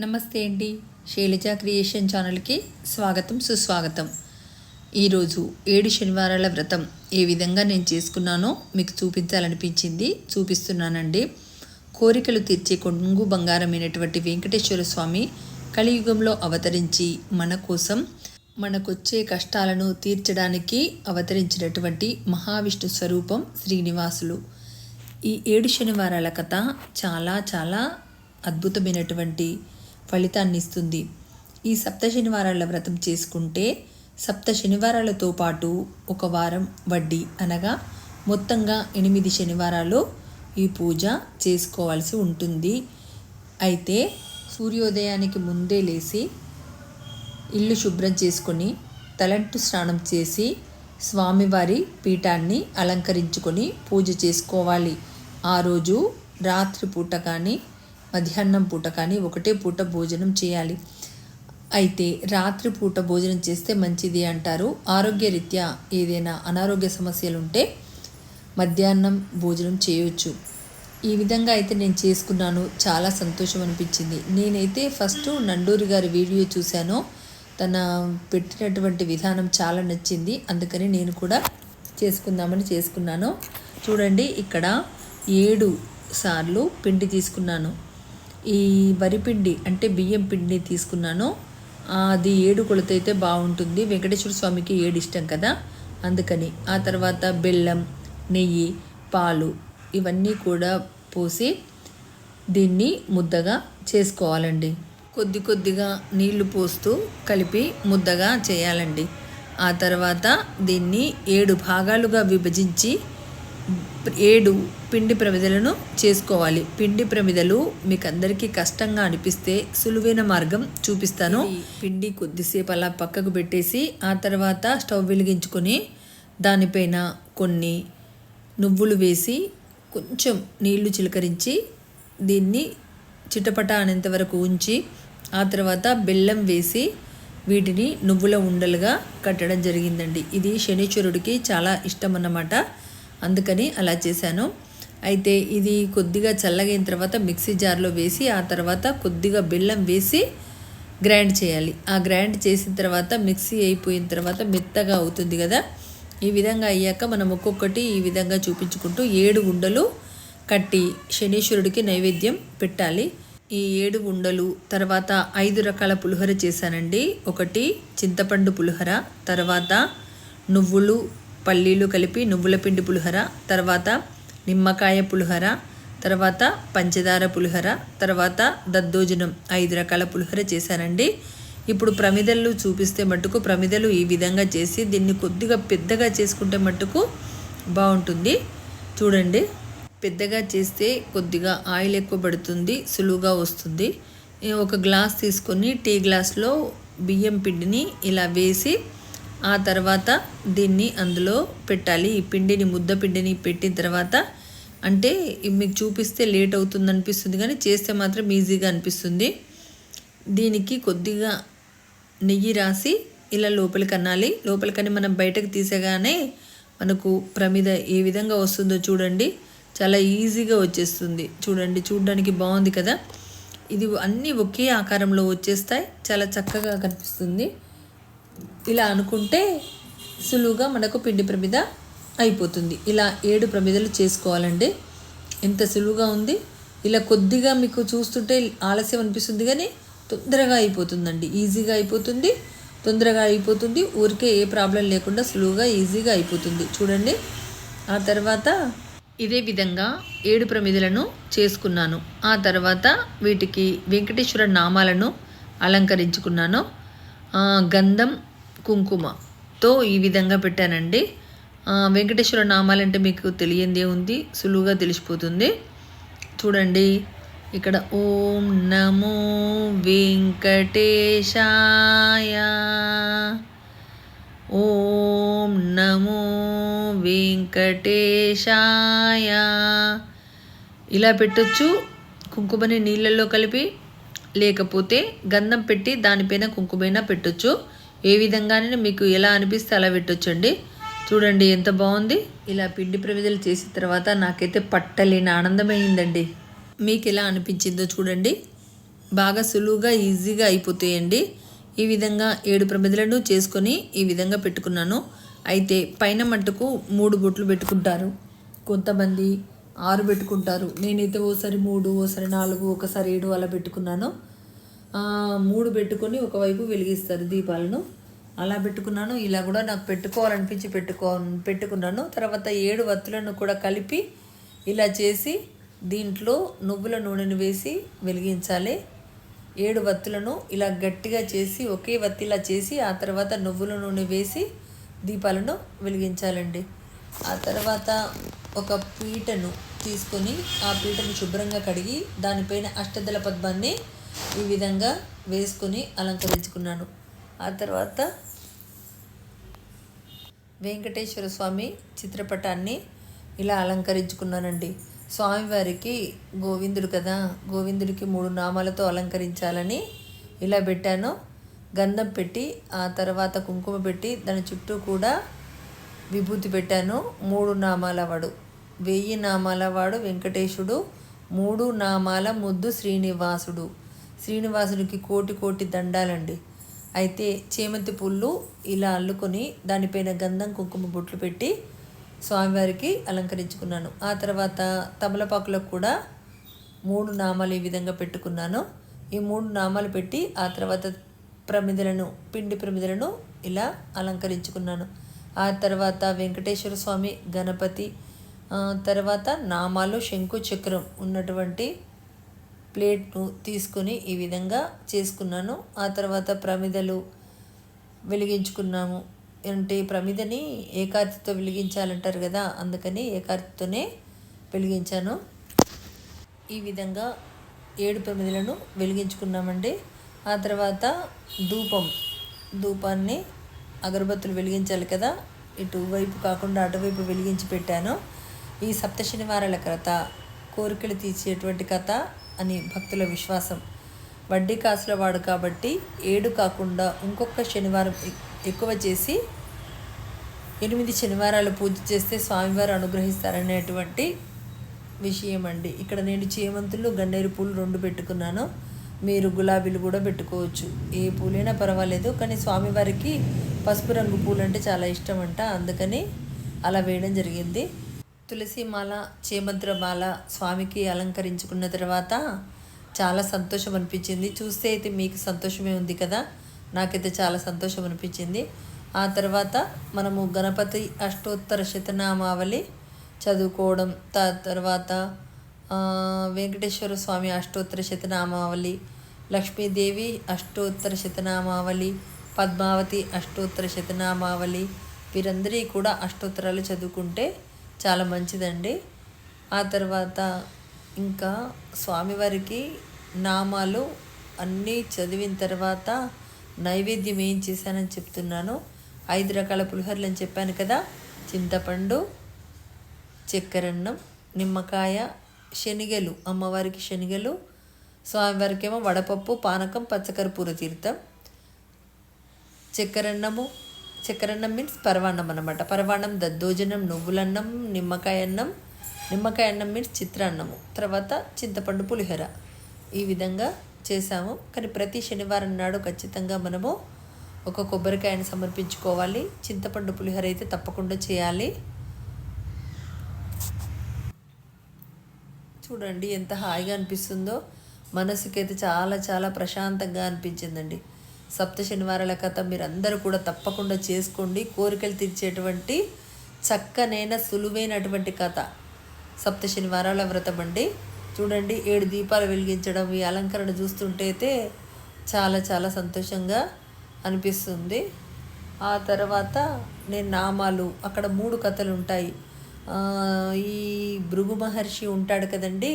నమస్తే అండి. శైలజ క్రియేషన్ ఛానల్కి స్వాగతం సుస్వాగతం. ఈరోజు ఏడు శనివారాల వ్రతం. ఏ విధంగా నేను చేసుకున్నానో మీకు చూపించాలనిపించింది చూపిస్తున్నానండి. కోరికలు తీర్చే కొంగు బంగారమైనటువంటి వెంకటేశ్వర స్వామి కలియుగంలో అవతరించి మన కోసం మనకొచ్చే కష్టాలను తీర్చడానికి అవతరించినటువంటి మహావిష్ణు స్వరూపం శ్రీనివాసులు. ఈ ఏడు శనివారాల కథ చాలా చాలా అద్భుతమైనటువంటి ఫలితాన్ని ఇస్తుంది. ఈ సప్త శనివారాల వ్రతం చేసుకుంటే సప్త శనివారాలతో పాటు ఒక వారం వడ్డీ అనగా మొత్తంగా ఎనిమిది శనివారాలు ఈ పూజ చేసుకోవాల్సి ఉంటుంది. అయితే సూర్యోదయానికి ముందే లేచి ఇల్లు శుభ్రం చేసుకొని తలంటు స్నానం చేసి స్వామివారి పీఠాన్ని అలంకరించుకొని పూజ చేసుకోవాలి. ఆ రోజు రాత్రి పూట కానీ మధ్యాహ్నం పూట కానీ ఒకటే పూట భోజనం చేయాలి. అయితే రాత్రి పూట భోజనం చేస్తే మంచిది అంటారు. ఆరోగ్యరీత్యా ఏదైనా అనారోగ్య సమస్యలు ఉంటే మధ్యాహ్నం భోజనం చేయొచ్చు. ఈ విధంగా అయితే నేను చేసుకున్నాను. చాలా సంతోషం అనిపించింది. నేనైతే ఫస్ట్ నండూరి గారి వీడియో చూశాను. తన పెట్టినటువంటి విధానం చాలా నచ్చింది. అందుకని నేను కూడా చేసుకుందామని చేసుకున్నాను. చూడండి ఇక్కడ ఏడు సార్లు పిండి తీసుకున్నాను. ఈ వరిపిండి అంటే బియ్యం పిండి తీసుకున్నాను. అది ఏడు కొలత అయితే బాగుంటుంది. వెంకటేశ్వర స్వామికి ఏడు ఇష్టం కదా? అందుకని. ఆ తర్వాత బెల్లం నెయ్యి పాలు ఇవన్నీ కూడా పోసి దీన్ని ముద్దగా చేసుకోవాలండి. కొద్ది కొద్దిగా నీళ్ళు పోస్తూ కలిపి ముద్దగా చేయాలండి. ఆ తర్వాత దీన్ని ఏడు భాగాలుగా విభజించి ఏడు పిండి ప్రమిదలను చేసుకోవాలి. పిండి ప్రమిదలు మీకు అందరికీ కష్టంగా అనిపిస్తే సులువైన మార్గం చూపిస్తాను. పిండి కొద్దిసేపు అలా పక్కకు పెట్టేసి ఆ తర్వాత స్టవ్ వెలిగించుకొని దానిపైన కొన్ని నువ్వులు వేసి కొంచెం నీళ్ళు చిలకరించి దీన్ని చిటపట అనేంత వరకు ఉంచి ఆ తర్వాత బెల్లం వేసి వీటిని నువ్వుల ఉండలుగా కట్టడం జరిగిందండి. ఇది శనీశ్వరుడికి చాలా ఇష్టం అన్నమాట అందుకని అలా చేశాను. అయితే ఇది కొద్దిగా చల్లగైన తర్వాత మిక్సీ జార్లో వేసి ఆ తర్వాత కొద్దిగా బెల్లం వేసి గ్రైండ్ చేయాలి. ఆ గ్రైండ్ చేసిన తర్వాత మిక్సీ అయిపోయిన తర్వాత మెత్తగా అవుతుంది కదా? ఈ విధంగా అయ్యాక మనం ఒక్కొక్కటి ఈ విధంగా చూపించుకుంటూ ఏడు ఉండలు కట్టి శనీశ్వరుడికి నైవేద్యం పెట్టాలి. ఈ ఏడు ఉండలు తర్వాత ఐదు రకాల పులిహోర చేశానండి. ఒకటి చింతపండు పులిహోర తర్వాత నువ్వులు పల్లీలు కలిపి నువ్వుల పిండి పులిహోర తర్వాత నిమ్మకాయ పులిహోర తర్వాత పంచదార పులిహోర తర్వాత దద్దోజనం ఐదు రకాల పులిహోర చేశానండి. ఇప్పుడు ప్రమిదలు చూపిస్తే మట్టుకు ప్రమిదలు ఈ విధంగా చేసి దీన్ని కొద్దిగా పెద్దగా చేసుకుంటే మట్టుకు బాగుంటుంది. చూడండి పెద్దగా చేస్తే కొద్దిగా ఆయిల్ ఎక్కువ పడుతుంది సులువుగా వస్తుంది. ఒక గ్లాస్ తీసుకొని టీ గ్లాస్లో బియ్యం పిండిని ఇలా వేసి ఆ తర్వాత దీన్ని అందులో పెట్టాలి. ఈ పిండిని ముద్ద పిండిని పెట్టిన తర్వాత అంటే మీకు చూపిస్తే లేట్ అవుతుంది అనిపిస్తుంది కానీ చేస్తే మాత్రం ఈజీగా అనిపిస్తుంది. దీనికి కొద్దిగా నెయ్యి రాసి ఇలా లోపలికి అనాలి లోపలికని మనం బయటకు తీసేగానే మనకు ప్రమిద ఏ విధంగా వస్తుందో చూడండి. చాలా ఈజీగా వచ్చేస్తుంది. చూడండి చూడడానికి బాగుంది కదా. ఇది అన్నీ ఒకే ఆకారంలో వచ్చేస్తాయి. చాలా చక్కగా కనిపిస్తుంది. ఇలా అనుకుంటే సులువుగా మనకు పిండి ప్రమిద అయిపోతుంది. ఇలా ఏడు ప్రమిదలు చేసుకోవాలండి. ఎంత సులువుగా ఉంది? ఇలా కొద్దిగా మీకు చూస్తుంటే ఆలస్యం అనిపిస్తుంది కానీ తొందరగా అయిపోతుందండి. ఈజీగా అయిపోతుంది. తొందరగా అయిపోతుంది. ఊరికే ఏ ప్రాబ్లం లేకుండా సులువుగా ఈజీగా అయిపోతుంది. చూడండి. ఆ తర్వాత ఇదే విధంగా ఏడు ప్రమిదలను చేసుకున్నాను. ఆ తర్వాత వీటికి వెంకటేశ్వర నామాలను అలంకరించుకున్నాను. గంధం కుంకుమతో ఈ విధంగా పెట్టానండి. వెంకటేశ్వర నామాలంటే మీకు తెలియందే ఉంది సులువుగా తెలిసిపోతుంది. చూడండి ఇక్కడ ఓం నమో వెంకటేశాయ. ఓం నమో వెంకటేశాయ. ఇలా పెట్టొచ్చు కుంకుమని నీళ్ళల్లో కలిపి లేకపోతే గంధం పెట్టి దానిపైన కుంకుమైనా పెట్టొచ్చు. ఏ విధంగానే మీకు ఎలా అనిపిస్తే అలా పెట్టొచ్చండి. చూడండి ఎంత బాగుంది. ఇలా పిండి ప్రమిదలు చేసిన తర్వాత నాకైతే పట్టలేని ఆనందమైందండి. మీకు ఎలా అనిపించిందో చూడండి. బాగా సులువుగా ఈజీగా అయిపోతాయండి. ఈ విధంగా ఏడు ప్రమిదలను చేసుకొని ఈ విధంగా పెట్టుకున్నాను. అయితే పైన మట్టుకు మూడు బొట్లు పెట్టుకుంటారు. కొంతమంది ఆరు పెట్టుకుంటారు. నేనైతే ఓసారి మూడు ఓసారి నాలుగు ఒకసారి ఏడు అలా పెట్టుకున్నాను. మూడు పెట్టుకొని ఒకవైపు వెలిగిస్తారు దీపాలను. అలా పెట్టుకున్నాను ఇలా కూడా నాకు పెట్టుకోవాలనిపించి పెట్టుకో పెట్టుకున్నాను. తర్వాత ఏడు వత్తులను కూడా కలిపి ఇలా చేసి దీంట్లో నువ్వుల నూనెను వేసి వెలిగించాలి. ఏడు వత్తులను ఇలా గట్టిగా చేసి ఒకే వత్తిలా చేసి ఆ తర్వాత నువ్వుల నూనె వేసి దీపాలను వెలిగించాలండి. ఆ తర్వాత ఒక పీటను తీసుకొని ఆ పీటను శుభ్రంగా కడిగి దానిపైన అష్టదళ పద్మాన్ని ఈ విధంగా వేసుకొని అలంకరించుకున్నాను. ఆ తర్వాత వెంకటేశ్వర స్వామి చిత్రపటాన్ని ఇలా అలంకరించుకున్నానండి. స్వామివారికి గోవిందుడు కదా గోవిందుడికి మూడు నామాలతో అలంకరించాలని ఇలా పెట్టాను. గంధం పెట్టి ఆ తర్వాత కుంకుమ పెట్టి దాని చుట్టూ కూడా విభూతి పెట్టాను. మూడు నామాల వాడు వెయ్యి నామాల వాడు వెంకటేశుడు మూడు నామాల ముద్దు శ్రీనివాసుడు. శ్రీనివాసుడికి కోటి కోటి దండాలండి. అయితే చేమంతి పుల్లు ఇలా అల్లుకొని దానిపైన గంధం కుంకుమ బొట్లు పెట్టి స్వామివారికి అలంకరించుకున్నాను. ఆ తర్వాత తమలపాకులకు కూడా మూడు నామాలు ఈ విధంగా పెట్టుకున్నాను. ఈ మూడు నామాలు పెట్టి ఆ తర్వాత ప్రమిదలను పిండి ప్రమిదలను ఇలా అలంకరించుకున్నాను. ఆ తర్వాత వెంకటేశ్వర స్వామి గణపతి తర్వాత నామాలు శంకు చక్రం ఉన్నటువంటి ప్లేట్ను తీసుకొని ఈ విధంగా చేసుకున్నాను. ఆ తర్వాత ప్రమిదలు వెలిగించుకున్నాము. అంటే ప్రమిదని ఏకార్తితో వెలిగించాలంటారు కదా అందుకని ఏకార్తితోనే వెలిగించాను. ఈ విధంగా ఏడు ప్రమిదలను వెలిగించుకున్నామండి. ఆ తర్వాత ధూపం ధూపాన్ని అగరబత్తులు వెలిగించాలి కదా ఇటువైపు కాకుండా అటువైపు వెలిగించి పెట్టాను. ఈ సప్త శనివారాల కథ కోరికలు తీర్చేటువంటి కథ అని భక్తుల విశ్వాసం. వడ్డీ కాసుల వాడు కాబట్టి ఏడు కాకుండా ఇంకొక శనివారం ఎక్కువ చేసి ఎనిమిది శనివారాలు పూజ చేస్తే స్వామివారు అనుగ్రహిస్తారనేటువంటి విషయం అండి ఇక్కడ నేను చేమంతులు గన్నేరు పూలు రెండు పెట్టుకున్నాను. మీరు గులాబీలు కూడా పెట్టుకోవచ్చు. ఏ పూలైనా పర్వాలేదు కానీ స్వామివారికి పసుపు రంగు పూలు అంటే చాలా ఇష్టం అంట అందుకని అలా వేయడం జరిగింది. తులసిమాల చేమద్రమాల స్వామికి అలంకరించుకున్న తర్వాత చాలా సంతోషం అనిపించింది. చూస్తే అయితే మీకు సంతోషమే ఉంది కదా? నాకైతే చాలా సంతోషం అనిపించింది. ఆ తర్వాత మనము గణపతి అష్టోత్తర శతనామావళి చదువుకోవడం త తర్వాత వెంకటేశ్వర స్వామి అష్టోత్తర శతనామావళి లక్ష్మీదేవి అష్టోత్తర శతనామావళి పద్మావతి అష్టోత్తర శతనామావళి వీరందరి కూడా అష్టోత్తరాలు చదువుకుంటే చాలా మంచిదండి. ఆ తర్వాత ఇంకా స్వామివారికి నామాలు అన్నీ చదివిన తర్వాత నైవేద్యం ఏం చేశానని చెప్తున్నాను. ఐదు రకాల పులిహోరలు అని చెప్పాను కదా చింతపండు చక్కెరన్నం నిమ్మకాయ శనిగలు అమ్మవారికి శనిగలు స్వామివారికేమో వడపప్పు పానకం పచ్చకర్పూర తీర్థం చక్కెరన్నము చక్కెరన్నం మీన్స్ పరవాన్నం అనమాట పరవాన్నం దద్దోజనం నువ్వులన్నం నిమ్మకాయ అన్నం. నిమ్మకాయ అన్నం మీన్స్ చిత్రాన్నము. తర్వాత చింతపండు పులిహోర. ఈ విధంగా చేశాము కానీ ప్రతి శనివారం నాడు ఖచ్చితంగా మనము ఒక కొబ్బరికాయని సమర్పించుకోవాలి. చింతపండు పులిహోర అయితే తప్పకుండా చేయాలి. చూడండి ఎంత హాయిగా అనిపిస్తుందో. మనసుకైతే చాలా చాలా ప్రశాంతంగా అనిపించిందండి. సప్త శనివారాల కథ మీరందరూ కూడా తప్పకుండా చేసుకోండి. కోరికలు తీర్చేటువంటి చక్కనైన సులువైనటువంటి కథ సప్త శనివారాల వ్రతం అండి. చూడండి ఏడు దీపాలు వెలిగించడం ఈ అలంకరణ చూస్తుంటే అయితే చాలా చాలా సంతోషంగా అనిపిస్తుంది. ఆ తర్వాత నేను నామాలు అక్కడ మూడు కథలు ఉంటాయి. ఈ భృగు మహర్షి ఉంటాడు కదండి.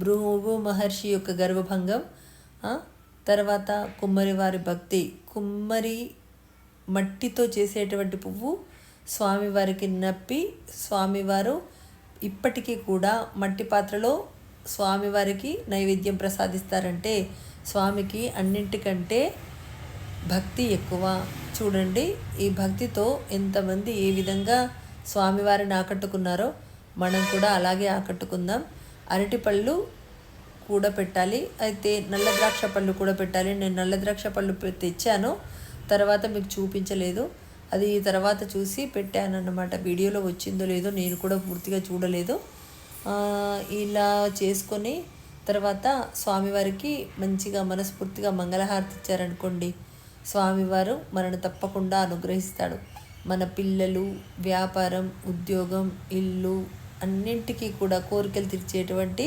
భృగు మహర్షి యొక్క గర్వభంగం తర్వాత కుమ్మరి వారి భక్తి కుమ్మరి మట్టితో చేసేటువంటి పువ్వు స్వామివారికి నప్పి స్వామివారు ఇప్పటికీ కూడా మట్టి పాత్రలో స్వామివారికి నైవేద్యం ప్రసాదిస్తారంటే స్వామికి అన్నింటికంటే భక్తి ఎక్కువ. చూడండి ఈ భక్తితో ఎంతమంది ఏ విధంగా స్వామివారిని ఆకట్టుకున్నారో మనం కూడా అలాగే ఆకట్టుకుందాం. అరటిపళ్ళు కూడా పెట్టాలి. అయితే నల్ల ద్రాక్ష పళ్ళు కూడా పెట్టాలి. నేను నల్ల ద్రాక్ష పళ్ళు తెచ్చాను. తర్వాత మీకు చూపించలేదు. అది తర్వాత చూసి పెట్టాను అన్నమాట వీడియోలో వచ్చిందో లేదో నేను కూడా పూర్తిగా చూడలేదు. ఇలా చేసుకొని తర్వాత స్వామివారికి మంచిగా మనస్ఫూర్తిగా మంగళహారతి ఇచ్చారనుకోండి. స్వామివారు మనను తప్పకుండా అనుగ్రహిస్తాడు. మన పిల్లలు వ్యాపారం ఉద్యోగం ఇల్లు అన్నింటికీ కూడా కోరికలు తీర్చేటువంటి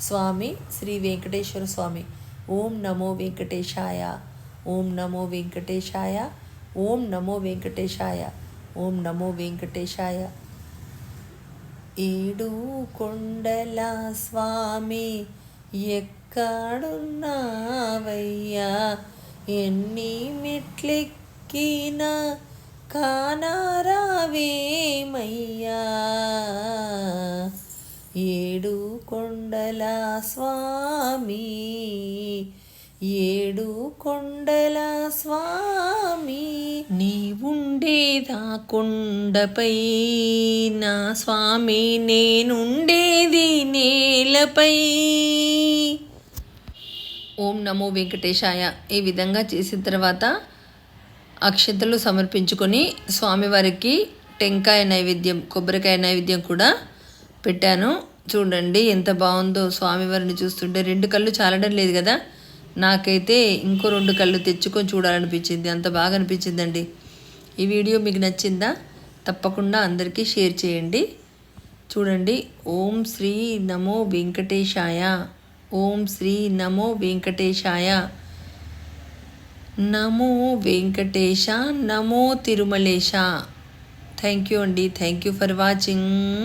స్వామి శ్రీ వెంకటేశ్వర స్వామి. ఓం నమో వెంకటేశాయ. ఓం నమో వెంకటేశాయ. ఓం నమో వెంకటేశాయ. ఓం నమో వెంకటేశాయ. ఏడు కొండల స్వామి ఎక్కడున్నావయ్యా? ఎన్ని మెట్లెక్కినా కానారావేమయ్యా? ఏడు కొండల స్వామి ఏడు కొండల స్వామి నీవుండేదా కొండపై. నా స్వామి నేనుండేది నేలపై. ఓం నమో వెంకటేశాయ. ఈ విధంగా చేసిన తర్వాత అక్షతలు సమర్పించుకొని స్వామివారికి టెంకాయ నైవేద్యం కొబ్బరికాయ నైవేద్యం కూడా పెట్టాను. చూడండి ఎంత బాగుందో స్వామివారిని చూస్తుంటే రెండు కళ్ళు చాలడం లేదు కదా. నాకైతే ఇంకో రెండు కళ్ళు తెచ్చుకొని చూడాలనిపించింది. అంత బాగా అనిపించిందండి. ఈ వీడియో మీకు నచ్చిందా? తప్పకుండా అందరికీ షేర్ చేయండి. చూడండి ఓం శ్రీ నమో వెంకటేశాయ. ఓం శ్రీ నమో వెంకటేశాయ. నమో వెంకటేశ నమో తిరుమలేశ. థ్యాంక్ యూ అండి. Thank you for watching.